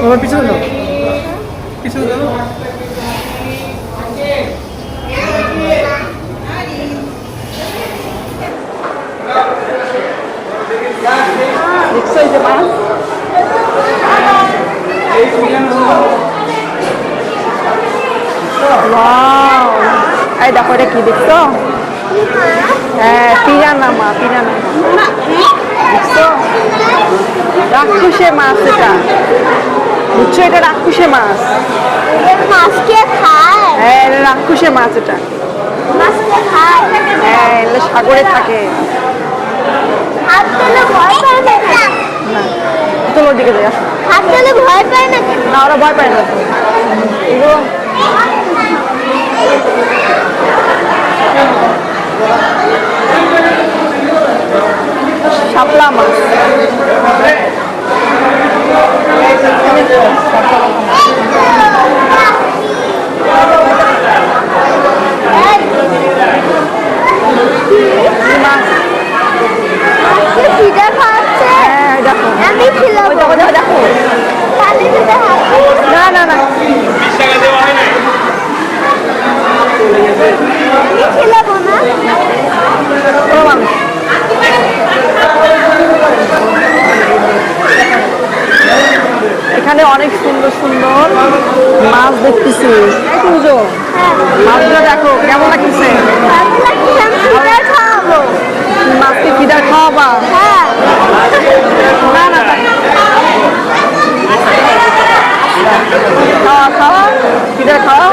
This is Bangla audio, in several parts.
বাবা পিছনে যাও পিছনে যাও দেখছ এই যে মাছ Wow! এই দেখো এটা কি দেখছ হ্যাঁ পিরানা মা পিরানা মা দেখছ রাক্ষসে মাছ এটা। বুঝছ? এটা রাক্ষসে মাছ। মাছকে খায়? হ্যাঁ রাক্ষসে মাছ এটা। মাছকে খায়? হ্যাঁ এটা সাগরে থাকে। হাত দিলে ভয় পায় না দিকে যাই আসো। হাত দিলে ভয় পায় না? না ওরা ভয় পায় না। এগুলো শাপলা মাছ এই মাছ সে খিদে খাচ্ছে হ্যাঁ দেখো আমি খেলাবো ওই দেখো দেখো দেখো পানি দিতে হাতে না না না আমি খেলাবো না কোনো মানুষ এখানে অনেক সুন্দর সুন্দর মাছ দেখতেছি এই কুঞ্জো মাছগুলো দেখো কেমন লাগতেছে আমি লাগছে আমি খিদে খাওয়াবো তুমি মাছকে ফিদার খাওয়াবা হ্যাঁ না না না। খাওয়া খাওয়া? ফিদার খাওয়া?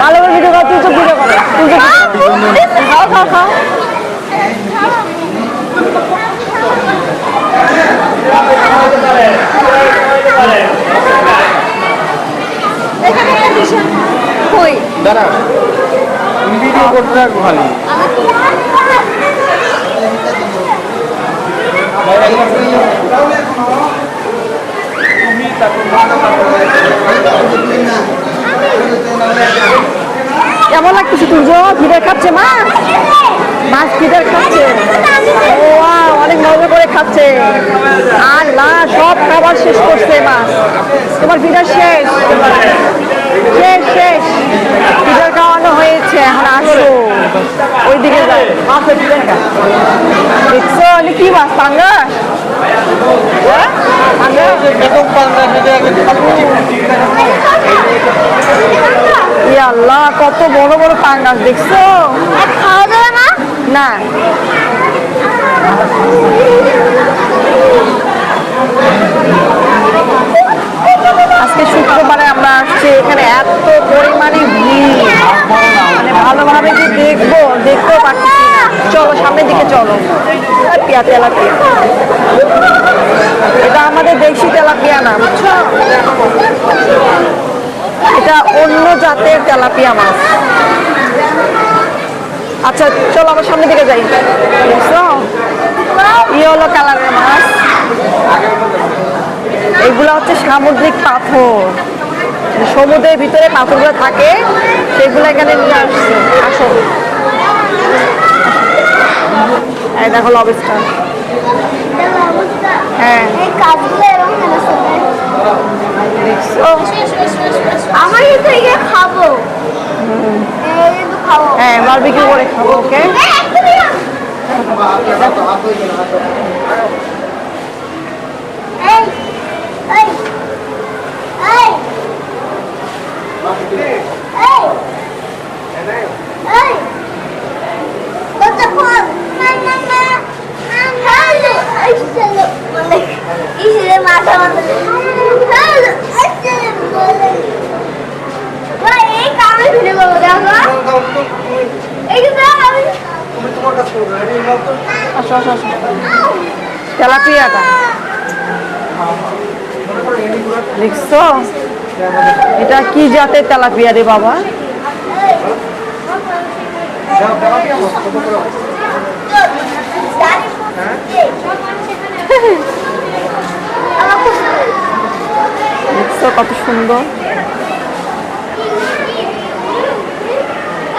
ভালো করে ভিডিও করো তুই তো ভিডিও করো খাও খাও খাও। দাঁড়া ভিডিও করতে থাকব খালি কেমন লাগতেছে তুই ফিডার খাচ্ছে মাছ মাছ ফিডার খাচ্ছে। ও অনেক মজা করে খাচ্ছে। আর না সব খাবার শেষ করছে মাছ। তোমার ফিডার শেষ? শেষ শেষ। ফিডার খাওয়ানো হয়েছে, এখন আসো। দেখছ? আমি কি মাছ? পাঙ্গাস? হ্যাঁ? আল্লাহ, কত বড় বড় পাঙ্গাস, দেখছ? না। আজকে শুক্রবারে আমরা আসছি, এখানে এত পরিমাণে ভিড়। ভালোভাবে যে দেখব দেখতেও পাচ্ছি না। চলো, সামনের দিকে চলো। পিয়া তেলাপিয়া। এটা আমাদের দেশি তেলাপিয়া না, বুঝছ? এটা অন্য জাতের তেলাপিয়া মাছ। আচ্ছা চলো আমার সামনের দিকে যাই। দেখছ ইয়েলো কালারের মাছ। এগুলো হচ্ছে সামুদ্রিক পাথর। সমুদ্রের ভিতরে পাথরগুলো থাকে, সেগুলো এখানে নিয়ে আসছে আসো এই দেখো লবস্টার হ্যাঁ। এই কাজগুলো এরকম শুনে দেখছ আমার কিন্তু এগুলো খাব। হ্যাঁ বারবিকিউ করে খাব ওকে এই, এক্ষুনি না। এই, এই, এই, এই, এই, দরজা খোল। না, না, না। হ্যালো, আসসালামু আলাইকুম। ইসরে মাথা মাথা। হ্যালো, আসসালামু আলাইকুম। ভাই, এই কামড়ে ফেলে বলো দেখো এই যে আমি তুমি তোমার কাজ করবে এটা নাও তো আসো আসো আসো তেলাপিয়াটা দেখছ এটা কি জাতের তেলাপিয়া রে বাবা? দেখছ কত সুন্দর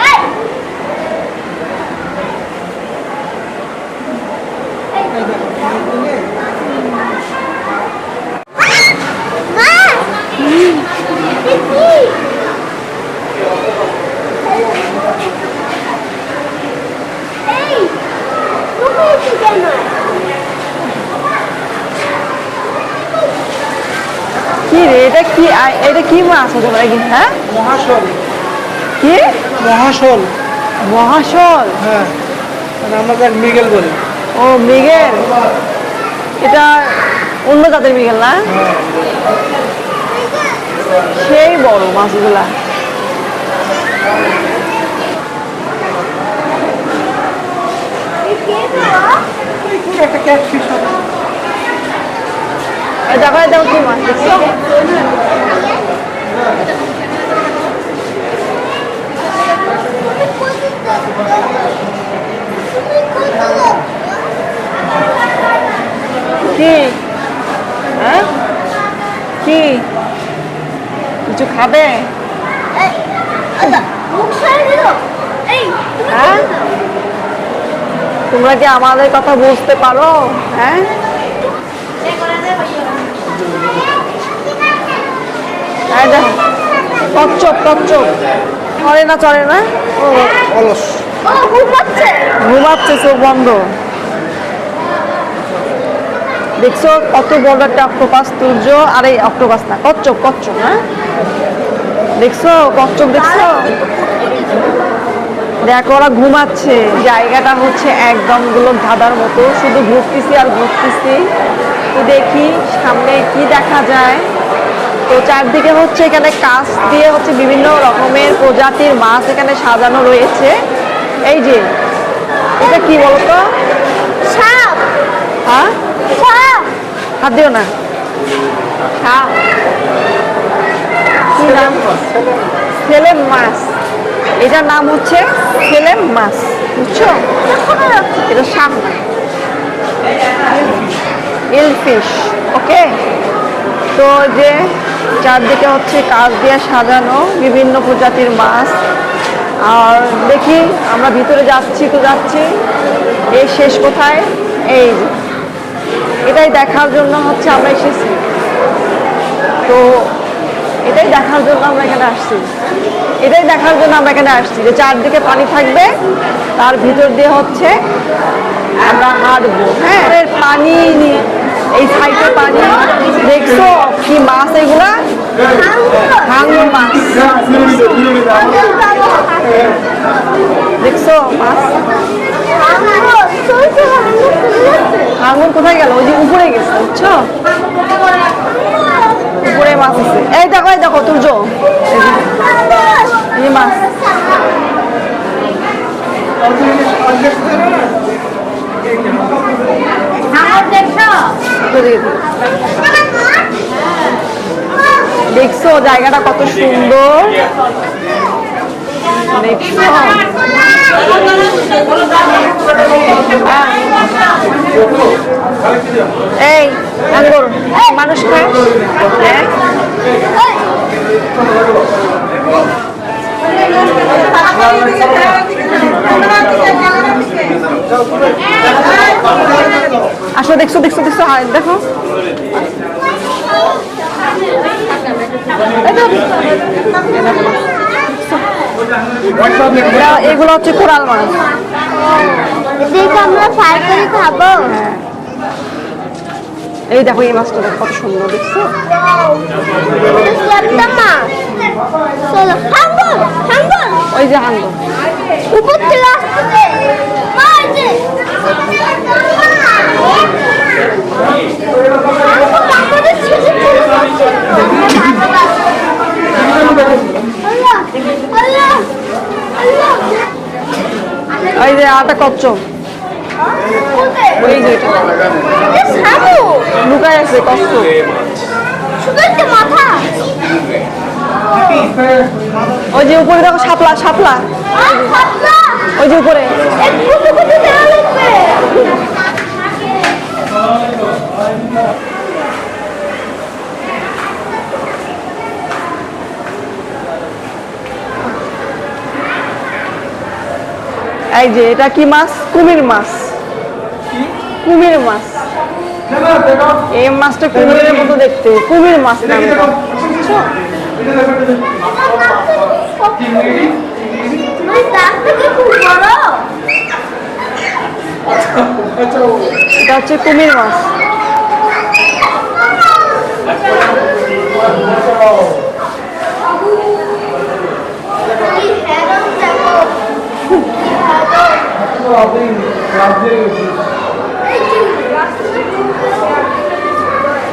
এই মা দিদি এই তুমি কি কেন কি রে এটা কি এটা কি মাছ হতে পারে কি হ্যাঁ? মহাশোল। কি? মহাশোল। মহাশল? হ্যাঁ। মানে আমরা যাক মৃগেল বলি। ও মৃগেল। এটা অন্য জাতের মৃগেল না? সেই বড় মাছগুলা। বাবা একটা ক্যাটফিশ হবে দেখো দেখো কি মাছ কি? হ্যাঁ? কি? কিছু খাবে? হ্যাঁ? তোমরা কি আমাদের কথা বুঝতে পারো? হ্যাঁ? দেখো কচ্ছপ কচ্ছপ চলে না চলে না? ও। অলস। ঘুমাচ্ছে। চোখ বন্ধ। দেখছ কত বড় একটা অক্টোপাস তুর্য আর এই অক্টোপাস না কচ্ছপ কচ্ছপ হ্যাঁ? দেখছ কচ্ছপ দেখছ? দেখো ওরা ঘুমাচ্ছে। জায়গাটা হচ্ছে একদমগুলো ধাঁধার মতো। শুধু ঘুরতেছি আর ঘুরতেছি। তো দেখি সামনে কি দেখা যায়। তো চারদিকে হচ্ছে এখানে কাঁচ দিয়ে হচ্ছে বিভিন্ন রকমের প্রজাতির মাছ এখানে সাজানো রয়েছে। এই যে এটা কি বলতো? সাপ। হ্যাঁ? সাপ। হাত দিও না। সাপ। কি নাম? সেলেম মাছ। এটার নাম হচ্ছে সেলেম মাছ। বুঝছ? এটা সাপ না। এলফিশ। ওকে? তো যে চারদিকে হচ্ছে কাজ দিয়ে সাজানো, বিভিন্ন প্রজাতির মাছ। আর দেখি, আমরা ভিতরে যাচ্ছি তো যাচ্ছি। এই শেষ কোথায়? এই এটাই দেখার জন্য হচ্ছে আমরা এসেছি। তো এটাই দেখার জন্য আমরা এখানে আসছি। এটাই দেখার জন্য আমরা এখানে আসছি যে চারদিকে পানি থাকবে, তার ভিতর দিয়ে হচ্ছে আমরা হাঁটবো। হ্যাঁ পানি নিয়ে। এই সাইডে পানি। দেখছ? কি মাছ এগুলা? ভাঙর মাছ। দেখছ মাছ? ভাঙর কোথায় গেল? ওই যে উপরে গেছে, বুঝছ? উপরে মাছ আছে। এই দেখো এই দেখো তুর্য এই মাছ। দেখছ জায়গাটা কত সুন্দর। এই মানুষ খায়? দেখছ দেখছ দেখছ হ্যাঁ দেখো এগুলো হচ্ছে কোরাল মাছ আমরা ফ্রাই করে খাব এই দেখো এই মাছটা দেখো কত সুন্দর দেখছ ওই যে হাঙ্গর উপর থেকে আসতেছে এই যে। এই আটা কচ্ছপ। ওই যে লুকায় আছে কচ্ছপ। ওই যে উপরে দেখো শাপলা শাপলা। ওই যে উপরে এক কুচু কুচু দেওয়া লাগবে এই যে এটা কি মাছ? কুমির মাছ। কুমির মাছ। এই মাছটা কুমিরের মতো দেখতে। কুমির মাছ এটা। এটা হচ্ছে কুমির মাছ।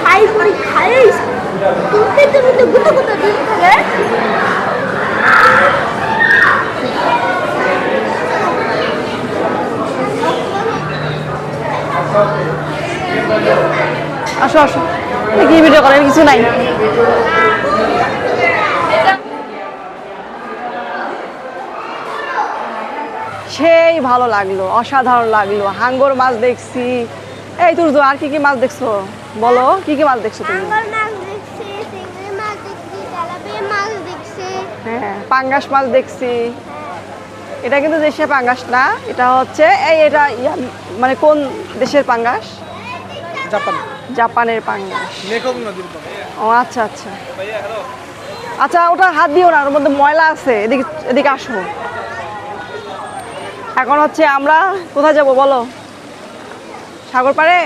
খাই খাইস তুলতে তুলতে গুতো গুতো দিন আসো আসো। কি ভিডিও করার কিছু নাই। সেই ভালো লাগল অসাধারণ লাগল। হাঙ্গর মাছ দেখছি। এই তোর তো আর কি কি মাছ দেখছ? বলো কি কি মাছ দেখছ তুমি? হ্যাঁ পাঙ্গাস মাছ দেখছি। এটা কিন্তু দেশের পাঙ্গাস না এটা হচ্ছে এই এটা মানে কোন দেশের পাঙ্গাস? জাপান। জাপানের পাঙ্গাস। ও আচ্ছা আচ্ছা। আচ্ছা ওটা হাত দিও না ওর মধ্যে ময়লা আছে এদিকে এদিকে আসো এখন হচ্ছে আমরা কোথায় যাব বলো? সাগর পাড়ে?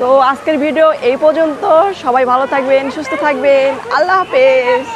তো আজকের ভিডিও এই পর্যন্ত সবাই ভালো থাকবেন সুস্থ থাকবেন আল্লাহ হাফেজ।